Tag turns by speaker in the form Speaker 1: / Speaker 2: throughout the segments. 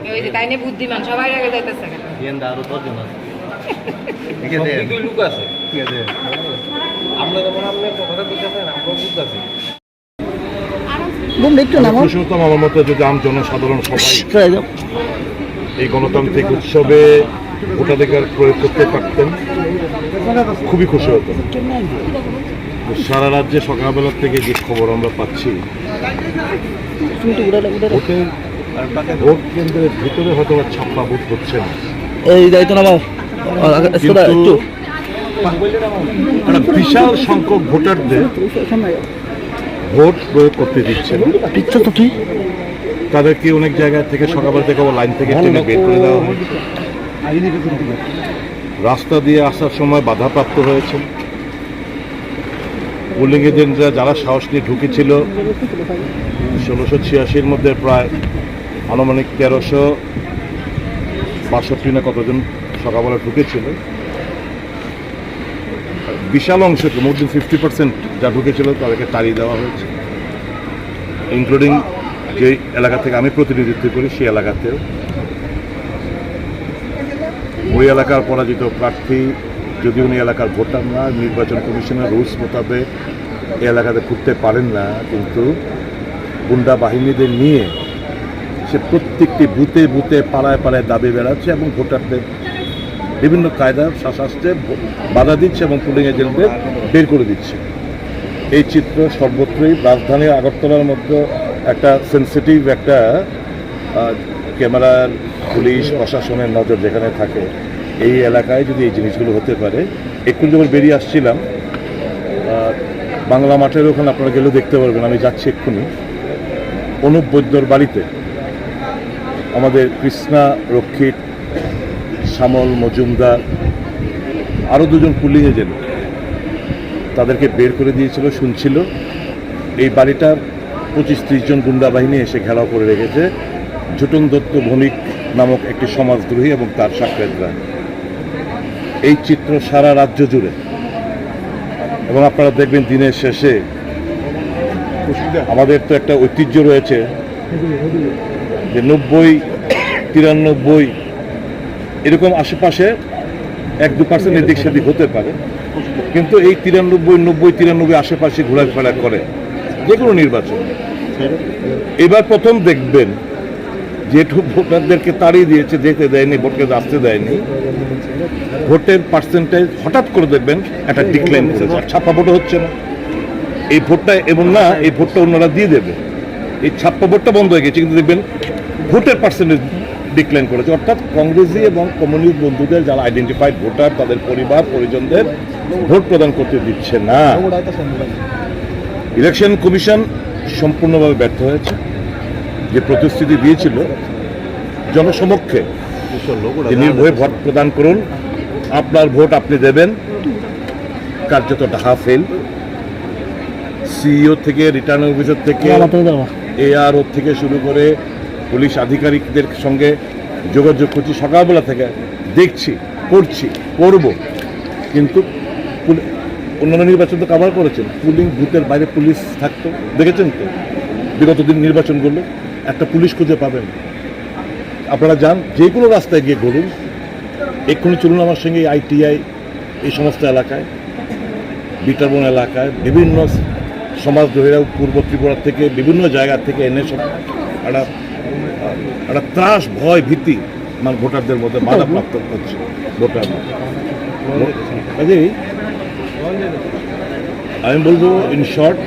Speaker 1: আমরা তো তাই নিয়ে
Speaker 2: আমরা কথাটা আমরা
Speaker 3: পুরুষোত্তম আমার মতো যদি আম জনসাধারণ সবাই এই গণতান্ত্রিক উৎসবে ভোটাধিকার প্রয়োগ করতে পারতেন খুবই খুশি হতো সারা রাজ্যে সকালবেলা থেকে যে খবর আমরা পাচ্ছি ভোটের ভোট কেন্দ্রের ভিতরে হয়তো ছাপ্পা ভোট হচ্ছে না।
Speaker 4: এই দায়িত্ব নামাও।
Speaker 3: একটা বিশাল সংখ্যক ভোটারদের ভোট প্রয়োগ করতে দিচ্ছে না
Speaker 4: তো কি?
Speaker 3: তাদেরকে অনেক জায়গা থেকে সকালবেলা থেকে লাইন থেকে টেনে বের করে দেওয়া হয়েছে রাস্তা দিয়ে আসার সময় বাধাপ্রাপ্ত হয়েছে। পুলিং এজেন্টরা যারা সাহস নিয়ে ঢুকেছিল ষোলোশো ছিয়াশির মধ্যে প্রায় আনুমানিক তেরোশো বাষট্টি না কতজন সকালবেলা ঢুকেছিল। বিশাল অংশকে মোর দেন ফিফটি পার্সেন্ট যা ঢুকেছিল তাদেরকে তাড়িয়ে দেওয়া হয়েছে। ইনক্লুডিং যে এলাকা থেকে আমি প্রতিনিধিত্ব করি, সেই এলাকাতেও। ওই এলাকার পরাজিত প্রার্থী যদি উনি এলাকার ভোটার না, নির্বাচন কমিশনের রুলস মোতাবেক এই এলাকাতে ঘুরতে পারেন না, কিন্তু গুন্ডা বাহিনীদের নিয়ে সে প্রত্যেকটি বুথে বুথে পাড়ায় পাড়ায় দাবি বেড়াচ্ছে এবং ভোটারদের বিভিন্ন কায়দার শাসাস্তে বাধা দিচ্ছে এবং পুলিং এজেন্টদের বের করে দিচ্ছে। এই চিত্র সর্বত্রই রাজধানী আগরতলার মধ্যে একটা সেন্সিটিভ একটা ক্যামেরার পুলিশ, প্রশাসনের নজর যেখানে থাকে, এই এলাকায় যদি এই জিনিসগুলো হতে পারে। একটু যখন বেরিয়ে আসছিলাম বাংলা মাঠের ওখানে আপনারা গেলে দেখতে পারবেন, আমি যাচ্ছি এক্ষুনি। অনুপ বৈদ্যর বাড়িতে আমাদের কৃষ্ণা রক্ষিত শ্যামল, মজুমদার আরও দুজন পুলিং এজেন্ট তাদেরকে বের করে দিয়েছিল, শুনছিল। এই বাড়িটার পঁচিশ ত্রিশ জন গুন্ডা বাহিনী এসে ঘেরাও করে রেখেছে। ঝুটন দত্ত ভৌমিক নামক একটি সমাজদ্রোহী এবং তার সাক্ষাৎরা এই চিত্র সারা রাজ্য জুড়ে। এবং আপনারা দেখবেন দিনের শেষে আমাদের তো একটা ঐতিহ্য রয়েছে যে নব্বই, তিরানব্বই এরকম আশেপাশে এক দু পার্সেন্ট এদিক সেদিক হতে পারে। কিন্তু এই তিরানব্বই, নব্বই, তিরানব্বই আশেপাশে ঘোরাফেরা করে যে কোনো নির্বাচন। এবার প্রথম দেখবেন যেটু ভোটারদেরকে তাড়িয়ে দিয়েছে, যেতে দেয়নি, ভোটকে আসতে দেয়নি। ভোটের পার্সেন্টেজ হঠাৎ করে দেখবেন একটা ডিক্লাইন ছাপ্পা ভোটও হচ্ছে না। এই ভোটটা এবং না, এই ভোটটা অন্যরা দিয়ে দেবে। এই ছাপ্পা ভোটটা বন্ধ হয়ে গেছে। কিন্তু দেখবেন ভোটের পার্সেন্টেজ ডিক্লাইন করেছে। অর্থাৎ কংগ্রেসি এবং কমিউনিস্ট বন্ধুদের যারা আইডেন্টিফাইড ভোটার তাদের পরিবার পরিজনদের ভোট প্রদান করতে দিচ্ছে না। ইলেকশন কমিশন সম্পূর্ণভাবে ব্যর্থ হয়েছে। যে প্রতিশ্রুতি দিয়েছিল জনসমক্ষে নির্ভয়ে ভোট প্রদান করুন আপনার ভোট আপনি দেবেন কার্যত ডাহা ফেল। সিইও থেকে রিটার্ন অফিসার থেকে এআরও থেকে শুরু করে পুলিশ আধিকারিকদের সঙ্গে যোগাযোগ করছি। সকালবেলা থেকে দেখছি, করছি, করব। কিন্তু অন্যান্য নির্বাচন তো কাভার করেছেন। পুলিং বুথের বাইরে পুলিশ থাকতো। দেখেছেন তো? বিগত দিন নির্বাচনগুলো একটা পুলিশ খুঁজে পাবেন। আপনারা যান, যে কোনো রাস্তায় গিয়ে ঘুরুন। এক্ষুনি চলুন আমার সঙ্গে আইটিআই, এই সমস্ত এলাকায়। বিটারবন এলাকায় বিভিন্ন সমাজ পূর্ব ত্রিপুরা থেকে বিভিন্ন জায়গা থেকে এনে সব একটা একটা ত্রাস, ভয়, ভীতি মানে ভোটারদের মধ্যে বাধাপ্রাপ্ত হচ্ছে। ভোটার আমি বলব ইন শর্ট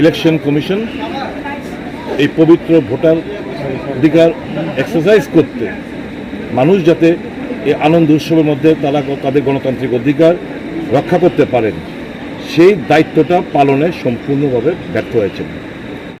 Speaker 3: ইলেকশন কমিশন এই পবিত্র ভোটার অধিকার এক্সারসাইজ করতে মানুষ যাতে এই আনন্দ উৎসবের মধ্যে তারা তাদের গণতান্ত্রিক অধিকার রক্ষা করতে পারেন, সেই দায়িত্বটা পালনে সম্পূর্ণভাবে ব্যর্থ হয়েছে